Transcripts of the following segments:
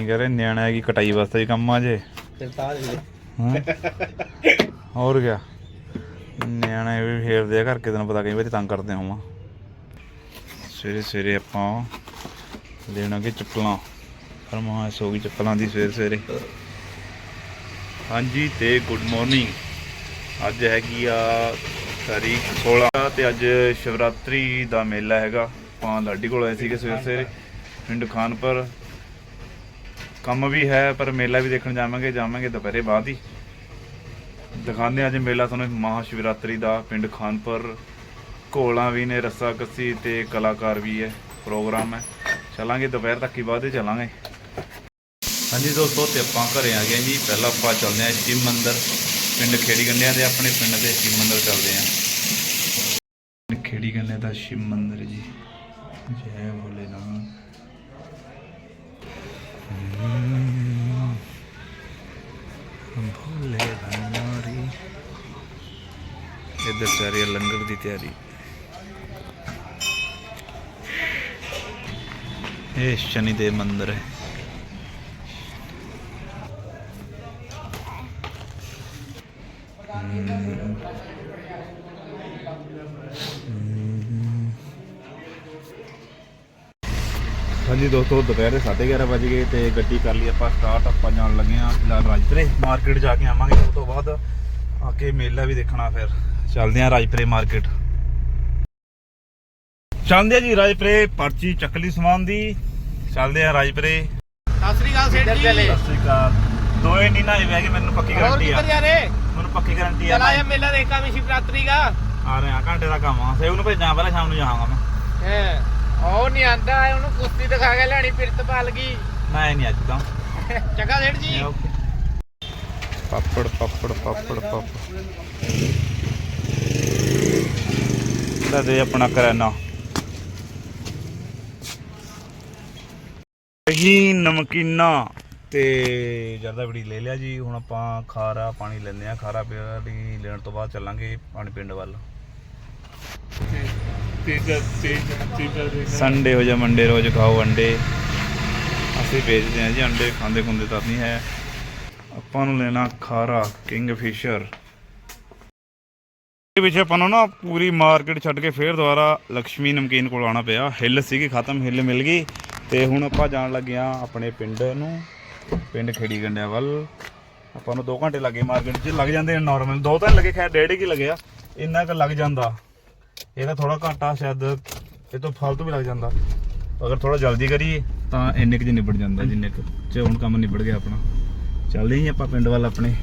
ਨਹੀਂ ਕਰੇ ਨਿਆਣਾ ਕੀ ਕਟਾਈ ਵਾਸਤੇ ਹੀ ਕੰਮ ਆ ਜੇ। ਤਿਰਤਾਲ ਜੀ ਹੈਂ? ਹੋਰ ਕਿਆ? ਨਿਆਣੇ ਵੀ ਫੇਰਦੇ ਆ ਘਰ ਨੂੰ ਪਤਾ ਕਈ ਵਾਰੀ ਤੰਗ ਕਰਦੇ ਹੋਵਾਂ। ਸਵੇਰੇ ਸਵੇਰੇ ਆਪਾਂ ਲੈਣਾਗੇ ਚੱਪਲਾਂ। ਫਰਮਾਇਸ਼ ਹੋ ਗਈ ਚੱਪਲਾਂ ਦੀ ਸਵੇਰੇ ਸਵੇਰੇ। ਹਾਂਜੀ ਤੇ ਗੁੱਡ ਮਾਰਨਿੰਗ ਅੱਜ ਹੈਗੀ ਆ ਤਾਰੀਖ 16 ਤੇ ਅੱਜ ਸ਼ਿਵਰਾਤਰੀ ਦਾ ਮੇਲਾ ਹੈਗਾ। ਆਪਾਂ ਲਾਡੀ ਕੋਲ ਆਏ ਸੀਗੇ ਸਵੇਰੇ ਸਵੇਰੇ ਪਿੰਡ ਖਾਨਪੁਰ। ਕੰਮ ਵੀ ਹੈ, ਪਰ ਮੇਲਾ ਵੀ ਦੇਖਣ ਜਾਵਾਂਗੇ ਜਾਵਾਂਗੇ ਦੁਪਹਿਰੇ ਬਾਅਦ ਹੀ। ਦਿਖਾਉਂਦੇ ਹਾਂ ਅੱਜ ਮੇਲਾ ਤੁਹਾਨੂੰ ਮਹਾ ਸ਼ਿਵਰਾਤਰੀ ਦਾ, ਪਿੰਡ ਖਾਨਪੁਰ। ਘੋਲਾਂ ਵੀ ਨੇ, ਰੱਸਾ ਕੱਸੀ ਤੇ ਕਲਾਕਾਰ ਵੀ ਹੈ, ਪ੍ਰੋਗਰਾਮ ਹੈ। ਚਲਾਂਗੇ ਦੁਪਹਿਰ ਤੱਕ ਹੀ, ਬਾਅਦ ਹੀ ਚੱਲਾਂਗੇ। ਹਾਂਜੀ ਦੋਸਤੋ, ਤੇ ਆਪਾਂ ਘਰੇ ਆ ਗਏ ਜੀ। ਪਹਿਲਾਂ ਆਪਾਂ ਚੱਲਦੇ ਹਾਂ ਸ਼ਿਵ ਮੰਦਰ। ਪਿੰਡ ਖੇੜੀ ਗੰਡਿਆਂ ਦੇ, ਆਪਣੇ ਪਿੰਡ ਦੇ ਸ਼ਿਵ ਮੰਦਰ ਚੱਲਦੇ ਹਾਂ। ਖੇੜੀ ਗੰਡਿਆਂ ਦਾ ਸ਼ਿਵ ਮੰਦਰ ਜੀ। ਜੈ ਭੋਲੇਨਾਥ। ਭੋਲੇ ਭੰਡਾਰੀ ਇੱਧਰ ਚੱਲ ਰਹੀ ਲੰਗਰ ਦੀ ਤਿਆਰੀ। ਇਹ ਸ਼ਨੀ ਦੇਵ ਮੰਦਿਰ ਹੈ। ਹਾਂਜੀ ਦੋਸਤੋ ਦੁਪਹਿਰ ਦੇ 11:30 ਵਜ ਗਏ ਤੇ ਗੱਡੀ ਕਰ ਲਈ ਆਪਾਂ ਸਟਾਰਟ ਆਪਾਂ ਜਾਣ ਲੱਗੇ ਆ ਫਿਲਹਾਲ ਰਾਜਪੁਰੇ। ਮਾਰਕੀਟ ਜਾ ਕੇ ਆਵਾਂਗੇ ਉਸ ਤੋਂ ਬਾਅਦ। ਆ ਕੇ ਮੇਲਾ ਵੀ ਦੇਖਣਾ ਫਿਰ। ਚੱਲਦੇ ਆ ਰਾਜਪੁਰੇ ਮਾਰਕੀਟ ਚੱਲਦੇ ਆ ਜੀ ਰਾਜਪੁਰੇ ਪਰਚੀ ਚੱਕ ਲਈ ਸਮਾਨ ਦੀ। ਚੱਲਦੇ ਆ ਰਾਜਪੁਰੇ। ਸਤਿ ਸ੍ਰੀ ਅਕਾਲ ਸੇਠ ਜੀ। ਸਤਿ ਸ਼੍ਰੀ ਅਕਾਲ। ਦੋਏ ਨਹੀਂ ਨਾ ਇਹ ਕਿ ਮੈਨੂੰ ਪੱਕੀ ਗਾਰੰਟੀ ਆ। ਕਿੱਧਰ ਜਾ ਰਹੇ? ਮੈਨੂੰ ਪੱਕੀ ਗਾਰੰਟੀ ਆ ਚਲ ਆਇਆ ਮੇਲਾ ਦੇਖਾ ਵੀ ਸ਼ਿਵਰਾਤਰੀ ਦਾ। ਆ ਰਹੇ ਆ ਘੰਟੇ ਦਾ ਕੰਮ ਆ। ਸੇਵ ਨੂੰ ਭੇਜਾਂ ਪਹਿਲਾਂ ਸ਼ਾਮ ਨੂੰ ਜਾਵਾਂਗਾ ਮੈਂ। ਹੈ। ਉਹ ਨਹੀਂ ਆਂਦਾ ਉਹਨੂੰ ਕੁਸ਼ਤੀ ਦਿਖਾ ਕੇ ਲੈਣੀ ਪਿਰਤਪਾਲ ਕੀ ਮੈਂ ਨਹੀਂ ਅੱਜ ਤਾਂ। ਚੰਗਾ ਸੇਠ ਜੀ। ਪਾਪੜ ਪਾਪੜ ਪਾਪੜ ਪਾਪੜ। ਲੈ ਦੇ ਆਪਣਾ ਕਰਾਨਾ ਹੀ ਨਮਕੀਨਾ। ਤੇ ਜਰਦਾ ਬੜੀ ਲੈ ਲਿਆ ਜੀ। ਹੁਣ ਆਪਾਂ ਖਾਰਾ ਪਾਣੀ ਲੈਂਦੇ ਆ ਖਾਰਾ ਪਾਣੀ ਲੈਣ ਤੋਂ ਬਾਅਦ ਚੱਲਾਂਗੇ ਪਾਣੀ ਪਿੰਡ ਵੱਲ। ਸੰਡੇ ਹੋ ਜਾ ਮੰਡੇ ਰੋਜ਼ ਖਾਓ ਅੰਡੇ। ਅਸੀਂ ਵੇਚਦੇ ਹਾਂ ਜੀ, ਅੰਡੇ ਖਾਂਦੇ ਖੁੰਦੇ ਤਾਂ ਨਹੀਂ ਹੈ। ਆਪਾਂ ਨੂੰ ਲੈਣਾ ਖਾਰਾ ਕਿੰਗ ਫਿਸ਼ਰ ਇਹ ਵਿੱਚ ਆਪਾਂ ਨੂੰ ਨਾ ਪੂਰੀ ਮਾਰਕੀਟ ਛੱਡ ਕੇ ਫੇਰ ਦੁਬਾਰਾ ਲక్ష్ਮੀ ਨਮਕੀਨ ਕੋਲ ਆਉਣਾ ਪਿਆ। ਹਿੱਲ ਸੀਗੀ, ਖਤਮ ਹਿੱਲ ਮਿਲ ਗਈ। ਤੇ ਹੁਣ ਆਪਾਂ ਜਾਣ ਲੱਗੇ ਆ ਆਪਣੇ ਪਿੰਡ ਨੂੰ, ਪਿੰਡ ਖੇੜੀ ਗੰਡਿਆ ਵੱਲ। ਆਪਾਂ ਨੂੰ 2 ਘੰਟੇ ਲੱਗੇ ਮਾਰਕੀਟ 'ਚ। ਲੱਗ ਜਾਂਦੇ ਨੇ ਨਾਰਮਲ ਦੋ ਤਾਂ ਲੱਗੇ, ਖੈਰ ਡੇਢ ਕੀ ਲੱਗਿਆ ਇੰਨਾ ਕੁ ਲੱਗ ਜਾਂਦਾ। ਇਹਦਾ ਥੋੜਾ ਘਾਟਾ ਸ਼ਾਇਦ ਇਹ ਤੋਂ ਫालतू ਵੀ ਲੱਗ ਜਾਂਦਾ। ਅਗਰ ਥੋੜਾ ਜਲਦੀ ਕਰੀਏ ਤਾਂ ਇੰਨੇ ਕੁ 'ਚ ਨਿਬੜ ਜਾਂਦਾ ਜਿੰਨੇ ਕੁ 'ਚ ਹੁਣ ਕੰਮ ਨਿਬੜ ਗਿਆ ਆਪਣਾ। ਚੱਲਦੇ ਹੀ ਆਪਾਂ ਪਿੰਡ ਵੱਲ ਆਪਣੇ।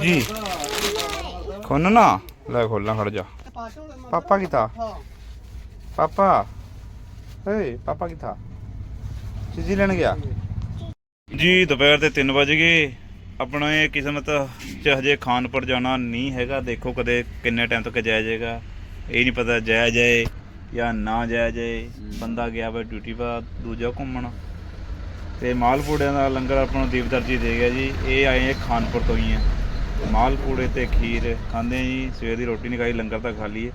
ਜੀ। ਖੋਨ ਨਾ। ਲੈ ਖੋਲਣਾ ਖੜ ਜਾ। ਪਾਪਾ ਕਿਤਾ ਪਾਪਾ। ਏ ਪਾਪਾ ਕਿਤਾ ਚੀਜ਼ੀ ਲੈਣ ਗਿਆ? ਜੀ ਦੁਪਹਿਰ ਦੇ 3 ਵਜ ਗਏ। ਆਪਣਾ ਇਹ ਕਿਸਮਤ ਚ ਹਜੇ ਖਾਨਪੁਰ ਜਾਣਾ ਨਹੀਂ ਹੈਗਾ। ਦੇਖੋ ਕਦੇ ਕਿੰਨੇ ਟਾਈਮ ਤੱਕ ਜਾਇਆ ਜਾਏਗਾ। ਇਹ ਨਹੀਂ ਪਤਾ ਜਾਇਆ ਜਾਏ ਜਾਂ ਨਾ ਜਾਇਆ ਜਾਏ। ਬੰਦਾ ਗਿਆ ਵਾ ਡਿਊਟੀ ਪਾ ਦੂਜਾ ਘੁੰਮਣ। ਤੇ ਮਾਲਪੂੜਿਆਂ ਦਾ ਲੰਗਰ ਆਪਾਂ ਨੂੰ ਦੀਪਦਰ ਜੀ ਦੇ ਗਿਆ ਜੀ। ਇਹ ਆਏ ਖਾਨਪੁਰ ਤੋਂ ਹੀ ਆ। ਮਾਲਪੂੜੇ ਤੇ ਖੀਰ ਖਾਂਦੇ ਜੀ। ਸਵੇਰ ਦੀ ਰੋਟੀ ਨਹੀਂ ਖਾਈ ਲੰਗਰ ਤਾਂ ਖਾ ਲਈਏ।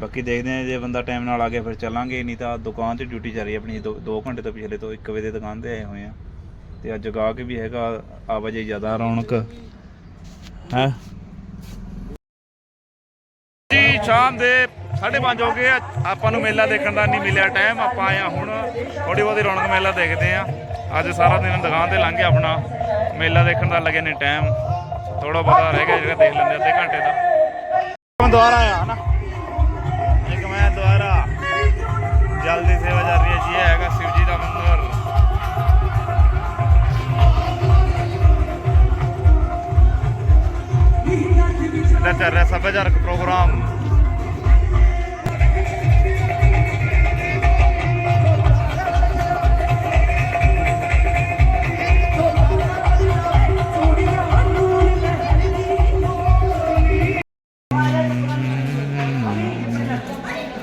ਬਾਕੀ ਦੇਖਦੇ ਆ ਜੇ ਬੰਦਾ ਟਾਈਮ ਨਾਲ ਆ ਗਿਆ ਫਿਰ ਚੱਲਾਂਗੇ। ਨਹੀਂ ਤਾਂ ਦੁਕਾਨ 'ਤੇ ਡਿਊਟੀ ਚੱਲ ਰਹੀ ਆਪਣੀ। 2 ਘੰਟੇ ਤੋਂ ਪਿਛਲੇ ਤੋਂ 1 ਵਜੇ ਦੀ ਦੁਕਾਨ ਤੇ ਆਏ ਹੋਏ ਆ। ਤੇ ਅੱਜ ਗਾਹਕ ਵੀ ਹੈਗਾ ਆਵਾਜਾਈ ਜ਼ਿਆਦਾ ਰੌਣਕ। ਹੈ? ਜੀ ਸ਼ਾਮ ਦੇ 5:30 ਹੋ ਗਏ ਆ। ਆਪਾਂ ਨੂੰ ਮੇਲਾ ਦੇਖਣ ਦਾ ਨਹੀਂ ਮਿਲਿਆ ਟਾਈਮ ਆਪਾਂ ਆਏ ਆ ਹੁਣ ਥੋੜੀ ਬਹੁਤੀ ਰੌਣਕ ਮੇਲਾ ਦੇਖਦੇ ਆ ਅੱਜ ਸਾਰਾ ਦਿਨ ਦੁਕਾਨ ਤੇ ਲੰਘ ਗਿਆ ਆਪਣਾ। ਮੇਲਾ ਦੇਖਣ ਦਾ ਲੱਗੇ ਨਹੀਂ ਟਾਈਮ ਥੋੜਾ ਬਹੁਤਾ ਰਹਿ ਗਿਆ ਜਿਹੜਾ ਦੇਖ ਲੈਂਦੇ ਅੱਧੇ ਘੰਟੇ ਦਾ। ਮੈਂ ਦੁਬਾਰਾ ਆਇਆ ਹਨਾ? ਇੱਕ ਮੈਂ ਦੁਬਾਰਾ। ਜਲਦੀ ਸੇਵਾ ਚੱਲ ਰਹੀ ਹੈ ਚੱਲ ਰਿਹਾ ਸੱਭਿਆਚਾਰਕ ਪ੍ਰੋਗਰਾਮ।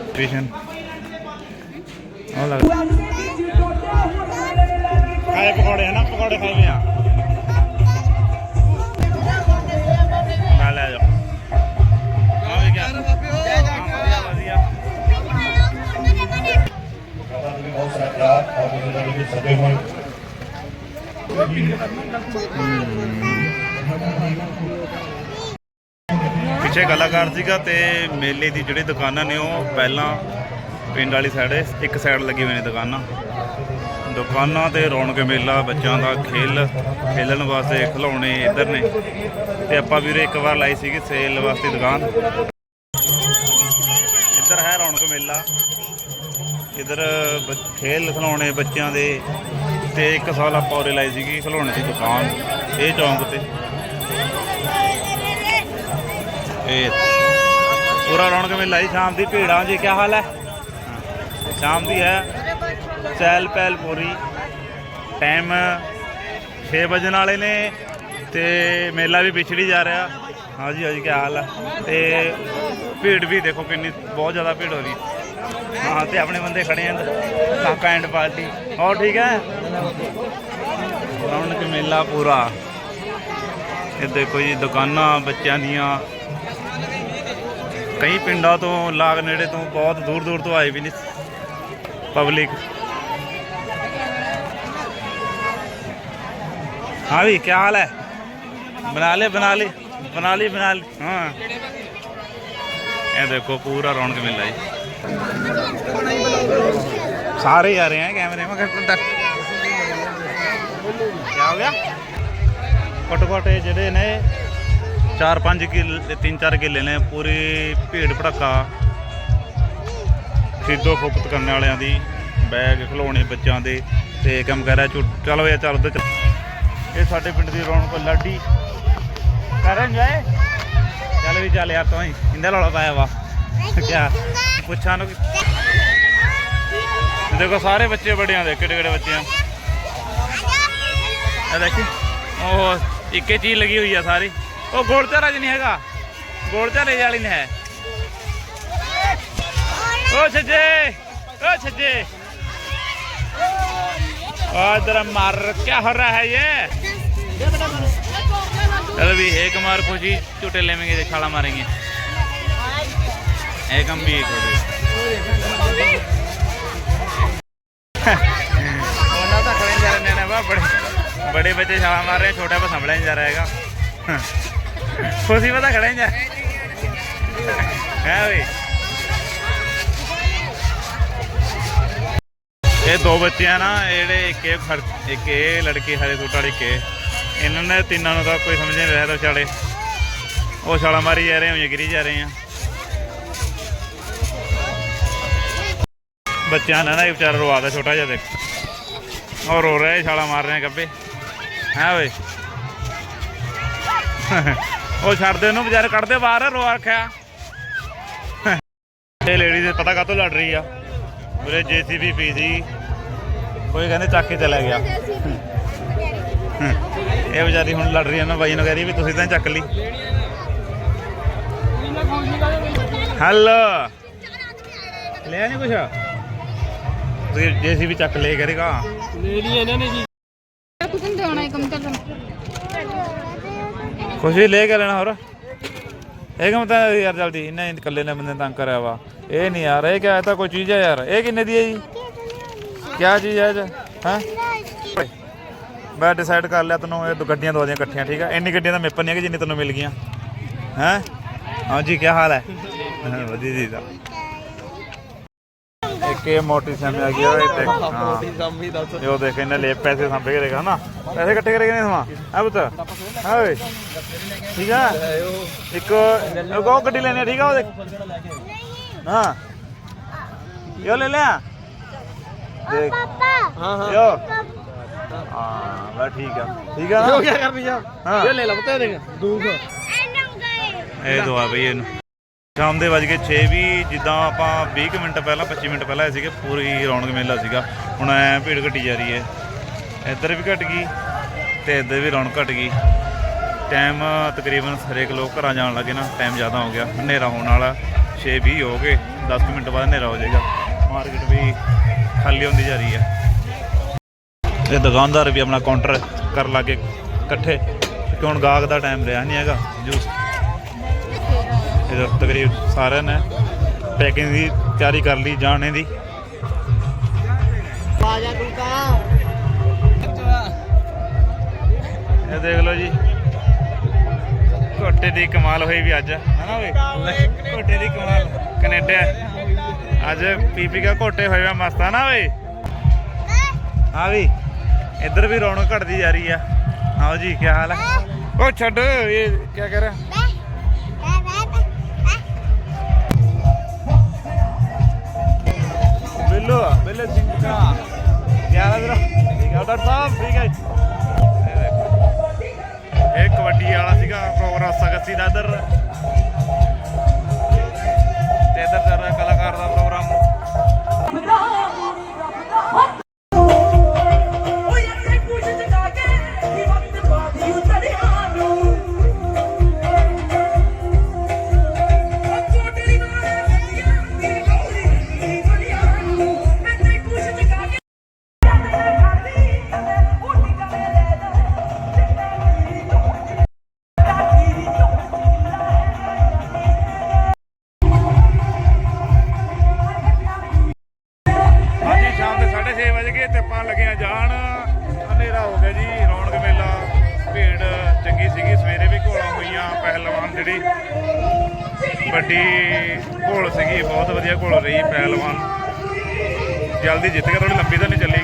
ਸਟੇਸ਼ਨ ਆ ਲੱਗ ਖਾਏ ਪਕੌੜੇ ਹਨਾ ਨਾ ਪਕੌੜੇ ਖਾਏ ਆ। ਸਕੇ ਹੋਣ ਪਿੱਛੇ ਕਲਾਕਾਰ ਸੀਗਾ ਤੇ ਮੇਲੇ ਦੀ ਜਿਹੜੀ ਦੁਕਾਨਾਂ ਨੇ ਉਹ ਪਹਿਲਾਂ ਪਿੰਡ ਵਾਲੀ ਸਾਈਡ ਇੱਕ ਸਾਈਡ ਲੱਗੀ ਹੋਈ ਨੇ ਦੁਕਾਨਾਂ। ਦੁਕਾਨਾਂ ਤੇ ਰੌਣਕ ਮੇਲਾ, ਬੱਚਿਆਂ ਦਾ ਖੇਲ, ਖੇਲਣ ਵਾਸਤੇ ਖਿਡੌਣੇ ਇੱਧਰ ਨੇ। ਤੇ ਆਪਾਂ ਵੀਰੇ ਇੱਕ ਵਾਰ ਲਾਈ ਸੀਗੀ ਸੇਲ ਵਾਸਤੇ ਦੁਕਾਨ। ਇੱਧਰ ਹੈ ਰੌਣਕ ਮੇਲਾ। ਇੱਧਰ ਬ- ਖੇਲ ਖਿਡੌਣੇ ਬੱਚਿਆਂ ਦੇ ਤੇ ਇੱਕ ਸਾਲ ਆਪਾਂ ਉਰੇ ਲਾਈ ਸੀਗੀ ਖਿਡੌਣੇ ਦੀ ਦੁਕਾਨ, ਇਹ ਚੌਂਕ ਤੇ। ਇਹ ਪੂਰਾ ਰੌਣਕ ਮੇਲਾ ਹੀ ਸ਼ਾਮ ਦੀ ਭੀੜਾਂ ਜੀ ਕੀ ਹਾਲ ਹੈ? ਸ਼ਾਮ ਦੀ ਹੈ। ਚਹਿਲ ਪਹਿਲ ਪੂਰੀ। ਟਾਈਮ 6 ਵਜਣ ਵਾਲੇ ਨੇ ਤੇ ਮੇਲਾ ਵੀ ਵਿਛੜੀ ਜਾ ਰਿਹਾ। ਹਾਂਜੀ ਹਾਂਜੀ ਕੀ ਹਾਲ ਹੈ। ਤੇ ਭੀੜ ਵੀ ਦੇਖੋ ਕਿੰਨੀ, ਬਹੁਤ ਜ਼ਿਆਦਾ ਭੀੜ ਹੋ ਰਹੀ। ਹਾਂ ਹਾਂ ਤੇ ਆਪਣੇ ਬੰਦੇ ਖੜੇ ਆਂ ਕਾਕਾ ਐਂਡ ਪਾਰਟੀ। ਹੋਰ ਠੀਕ ਹੈ? ਰੌਣਕ ਮੇਲਾ ਪੂਰਾ। ਇਹ ਦੇਖੋ ਜੀ, ਦੁਕਾਨਾਂ ਬੱਚਿਆਂ ਦੀਆਂ। ਕਈ ਪਿੰਡਾਂ ਤੋਂ, ਲਾਗ ਨੇੜੇ ਤੋਂ ਬਹੁਤ ਦੂਰ ਦੂਰ ਤੋਂ ਆਏ ਵੀ ਨੇ ਪਬਲਿਕ ਹਾਂ ਵੀ ਕੀ ਹਾਲ ਹੈ? ਬਣਾ ਲੈ ਬਣਾ ਲੈ, ਬਣਾ ਲਈ ਬਣਾ ਲਈ ਹਾਂ। ਇਹ ਦੇਖੋ, ਪੂਰਾ ਰੌਣਕ ਮੇਲਾ ਜੀ। सारे ही आ रहे हैं कैमरे में क्या हो गया ਘੱਟੋ ਘੱਟ ਇਹ ਜਿਹੜੇ ਨੇ 4-5 ਕਿੱਲੇ 3-4 ਕਿੱਲੇ ਨੇ ਪੂਰੀ ਭੀੜ ਭੜੱਕਾ ਖਰੀਦੋ ਫੁਕਤ ਕਰਨ ਵਾਲਿਆਂ ਦੀ ਬੈਗ ਖਿਲੌਣੇ ਬੱਚਿਆਂ ਦੇ ਤੇ ਕੰਮ ਕਰ ਰਿਹਾ ਚੁ- ਚਲੋ ਯਾ ਚੱਲ ਉਧਰ ਚੱਲ ਇਹ ਸਾਡੇ ਪਿੰਡ ਦੀ ਰੌਣਕ ਲਾਡੀ ਕਰਨ ਜਾਏ ਚੱਲ ਵੀ ਚੱਲ ਯਾਰ ਤੂੰ ਹੀ ਇੰਦਾ ਰੌਲਾ ਪਾਇਆ ਵਾ ਕਿਆ ਪੁੱਛਾਂ ਨੂੰ ਕਿ- ਦੇਖੋ ਸਾਰੇ ਬੱਚੇ ਬੜਿਆਂ ਦੇ ਕਿਹੜੇ ਕਿਹੜੇ ਬੱਚੇ ਆ ਇਹ ਦੇਖੀ ਉਹ ਇੱਕੇ ਚੀਜ਼ ਲੱਗੀ ਹੋਈ ਆ ਸਾਰੀ ਉਹ ਗੋਲ ਚਾਰਾ ਨਹੀਂ ਹੈਗਾ ਗੋਲ ਚਾਰੇ ਵਾਲੀ ਨਹੀਂ ਹੈ ओ छज्जे ओ छज्जे इधर मार क्या हो रहा है ये चलो भी एक मार को जी चुटे लेंगे तो छाला मारेंगे ਬੜੇ ਬੱਚੇ ਛਾਲਾ ਮਾਰ ਰਹੇ, ਛੋਟਾ ਬਸ ਹਮਲਾ ਜਾ ਰਿਹਾ ਖੁਸ਼ੀ ਪਤਾ ਖੜੇ ਜਾ ਹੈ ਵੇ ਇਹ ਦੋ ਬੱਚੇ ਆ ਨਾ ਜਿਹੜੇ ਇੱਕ ਇਹ ਫਰ ਇੱਕ ਇਹ ਲੜਕੀ ਹਰੇ ਸੂਟ ਵਾਲੀ ਕੇ ਇਹਨਾਂ ਨੇ ਤਿੰਨਾਂ ਨੂੰ ਤਾਂ ਕੋਈ ਸਮਝ ਨਹੀਂ ਰਿਹਾ ਤਾਂ ਵਿਚਾਲੇ ਉਹ ਛਾਲਾ ਮਾਰੀ ਜਾ ਰਹੇ ਹੋ ਗਿਰੀ ਜਾ ਰਹੇ ਆ। ਬੱਚਿਆਂ ਨੇ ਨਾ ਇਹ ਵਿਚਾਰਾ ਰਵਾਦਾ ਛੋਟਾ ਜਿਹਾ ਦੇਖ। ਉਹ ਰੋ ਰਿਹਾ ਛਾਲਾ ਮਾਰ ਰਿਹਾ ਗੱਬੇ। ਹੈ ਓਏ। ਉਹ ਛੱਡਦੇ ਉਹਨੂੰ, ਵਿਚਾਰੇ ਕੱਢਦੇ ਬਾਹਰ ਰੋ ਰੱਖਿਆ। ਇਹ ਲੇਡੀ ਦੇ ਪਤਾ ਕਾਤੋਂ ਲੜ ਰਹੀ ਆ। ਮੇਰੇ ਜੀਸੀਬੀ ਪੀ ਸੀ। ਕੋਈ ਕਹਿੰਦੇ ਚੱਕ ਕੇ ਚਲਾ ਗਿਆ। ਇਹ ਵਿਚਾਰੀ ਹੁਣ ਲੜ ਰਹੀ ਹੈ ਨਾ, ਬਾਈ ਨੂੰ ਕਹਿ ਰਹੀ ਵੀ ਤੁਸੀਂ ਤਾਂ ਚੱਕ ਲਈ। ਹੈਲੋ ਲਿਆ ਨਹੀਂ ਕੁਛ? ਤੁਸੀਂ ਜੀਸੀਬੀ ਚੱਕ ਲੈ ਕਰੇਗਾ ਕੁਝ ਨਹੀਂ ਦੇਣਾ ਕੰਮ ਕਰ ਕੁਛ ਵੀ ਲੈ ਕੇ ਲੈਣਾ ਹੋਰ। ਇਹ ਕੰਮ ਤਾਂ ਯਾਰ ਜਲਦੀ ਇਹਨੇ ਇਕੱਲੇ ਨੇ ਬੰਦੇ ਨੇ ਤੰਗ ਕਰਿਆ ਵਾ। ਇਹ ਨਹੀਂ ਯਾਰ ਇਹ ਕਿਆ ਤਾਂ ਕੋਈ ਚੀਜ਼ ਹੈ ਯਾਰ। ਇਹ ਕਿੰਨੇ ਦੀ ਹੈ ਜੀ? ਕਿਆ ਚੀਜ਼ ਹੈ ਇਹ ਹੈ? ਮੈਂ ਡਿਸਾਈਡ ਕਰ ਲਿਆ ਤੈਨੂੰ ਇਹ ਦੋ ਗੱਡੀਆਂ ਦੋ ਦੀਆਂ ਇਕੱਠੀਆਂ ਠੀਕ ਹੈ ਇੰਨੀ ਗੱਡੀਆਂ ਦਾ ਮੇਪਰ ਨਹੀਂ ਹੈ ਕਿ ਜਿੰਨੀ ਤੈਨੂੰ ਮਿਲ ਗਈਆਂ। ਹੈ? ਹਾਂਜੀ ਕੀ ਹਾਲ ਹੈ? ਹਾਂ, ਵਧੀਆ ਜੀ ਦਾ ਇਹ ਮੋਟੀ ਸਮਝ ਆ ਗਈ ਓਏ ਤੇ ਹਾਂ। ਇਹ ਉਹ ਦੇਖ ਇਹਨੇ ਲੈ ਪੈਸੇ ਸੰਭੇ ਕਰੇਗਾ ਨਾ ਪੈਸੇ ਇਕੱਠੇ ਕਰੇਗਾ ਨਹੀਂ ਸਮਾਂ? ਆ ਪੁੱਤ। ਹਾਂ ਓਏ ਠੀਕ ਆ? ਇੱਕ ਇੱਕ ਉਹ ਗੱਡੀ ਲੈਣੀ ਆ ਠੀਕ ਆ ਉਹ ਦੇਖ। ਹਾਂ। ਯੋ ਲੈ ਲਿਆ। ਦੇਖ। ਹਾਂ ਹਾਂ। ਯੋ ਹਾਂ ਬਸ ਠੀਕ ਆ। ਠੀਕ ਆ ਨਾ? ਕੀ ਕਰਨੀ ਆ? ਹਾਂ। ਇਹ ਲੈ ਲਾ ਬਤਾ ਦੇਗਾ ਦੂਖ। ਇਹ ਦੁਆ ਬਈ ਇਹਨੂੰ। ਸ਼ਾਮ ਦੇ ਵੱਜ ਕੇ 6 ਵੀ, ਜਿੱਦਾਂ ਆਪਾਂ 20 ਕੁ ਮਿੰਟ ਪਹਿਲਾਂ 25 ਮਿੰਟ ਪਹਿਲਾਂ ਆਏ ਸੀਗੇ, ਪੂਰੀ ਰੌਣਕ ਮੇਲਾ ਸੀਗਾ। ਹੁਣ ਐ ਭੀੜ ਘਟੀ ਜਾ ਰਹੀ ਹੈ ਇੱਧਰ ਵੀ ਘਟ ਗਈ ਤੇ ਇੱਧਰ ਵੀ ਰੌਣਕ ਘਟ ਗਈ। ਟਾਈਮ ਤਕਰੀਬਨ ਹਰੇਕ ਲੋਕ ਘਰਾਂ ਜਾਣ ਲੱਗੇ ਨਾ ਟਾਈਮ ਜ਼ਿਆਦਾ ਹੋ ਗਿਆ। ਹਨੇਰਾ ਹੋਣ ਵਾਲਾ 6 20 ਹੋ ਗਏ। 10 ਕੁ ਮਿੰਟ ਬਾਅਦ ਹਨੇਰਾ ਹੋ ਜਾਏਗਾ। ਮਾਰਕੀਟ ਵੀ ਖਾਲੀ ਹੁੰਦੀ ਜਾ ਰਹੀ ਹੈ। ਇਹ ਦੁਕਾਨਦਾਰ ਵੀ ਆਪਣਾ ਕਾਊਂਟਰ ਕਰ ਲਾਗੇ ਇਕੱਠੇ। ਕਿਉਂਕਿ ਹੁਣ ਗਾਹਕ ਦਾ ਟਾਈਮ ਰਿਹਾ ਨਹੀਂ ਹੈਗਾ। ਜੂਸ ਇੱਥੇ ਤਕਰੀਬ ਸਾਰਿਆਂ ਨੇ ਪੈਕਿੰਗ ਦੀ ਤਿਆਰੀ ਕਰ ਲਈ ਜਾਣੇ ਦੀ। ਬਾਜਾ ਰੁਕਾ ਇਹ ਦੇਖ ਲਓ ਜੀ। ਘੋਟੇ ਦੀ ਕਮਾਲ ਹੋਈ ਵੀ ਅੱਜ ਹਨਾ ਓਏ ਘੋਟੇ ਦੀ ਕਮਾਲ। ਕੈਨੇਡਾ। ਅੱਜ ਪੀਪੀ ਦਾ ਘੋਟੇ ਹੋਏ ਆ ਮਸਤਾ ਨਾ ਓਏ ਆ ਵੀ ਇੱਧਰ ਵੀ ਰੌਣਕ ਘਟਦੀ ਜਾ ਰਹੀ ਆ। ਆਓ ਜੀ ਕੀ ਹਾਲ ਹੈ? ਉਹ ਛੱਡ ਇਹ ਕੀ ਕਰ ਰਿਹਾ? ਬਿੱਲੂ ਬਿੱਲੂ ਸਿੰਘ ਦਾ ਕੀ ਹਾਲ ਸਾਹਿਬ ਠੀਕ ਹੈ ਇਹ ਕਬੱਡੀ ਵਾਲਾ ਸੀਗਾ ਪ੍ਰੋਗਰਾਮ ਸਗਤੀ ਦਾ ਇੱਧਰ ਸ਼ਾਮ ਦੇ 6:30 ਵਜੇ ਗਏ, ਤੇ ਆਪਾਂ ਲੱਗੇ ਆ ਜਾਣ। ਹਨੇਰਾ ਹੋ ਗਿਆ ਜੀ, ਰੌਣਕ ਮੇਲਾ, ਭੀੜ ਚੰਗੀ ਸੀਗੀ, ਸਵੇਰੇ ਵੀ ਘੋਲਾਂ ਹੋਈਆਂ, ਪਹਿਲਵਾਨ ਜਿਹੜੀ ਵੱਡੀ ਘੋਲ ਸੀਗੀ, ਬਹੁਤ ਵਧੀਆ ਘੋਲ ਰਹੀ, ਪਹਿਲਵਾਨ। ਜਲਦੀ ਜਿੱਤ ਗਿਆ ਥੋੜੀ ਲੰਬੀ ਤਾਂ ਨਹੀਂ ਚੱਲੀ।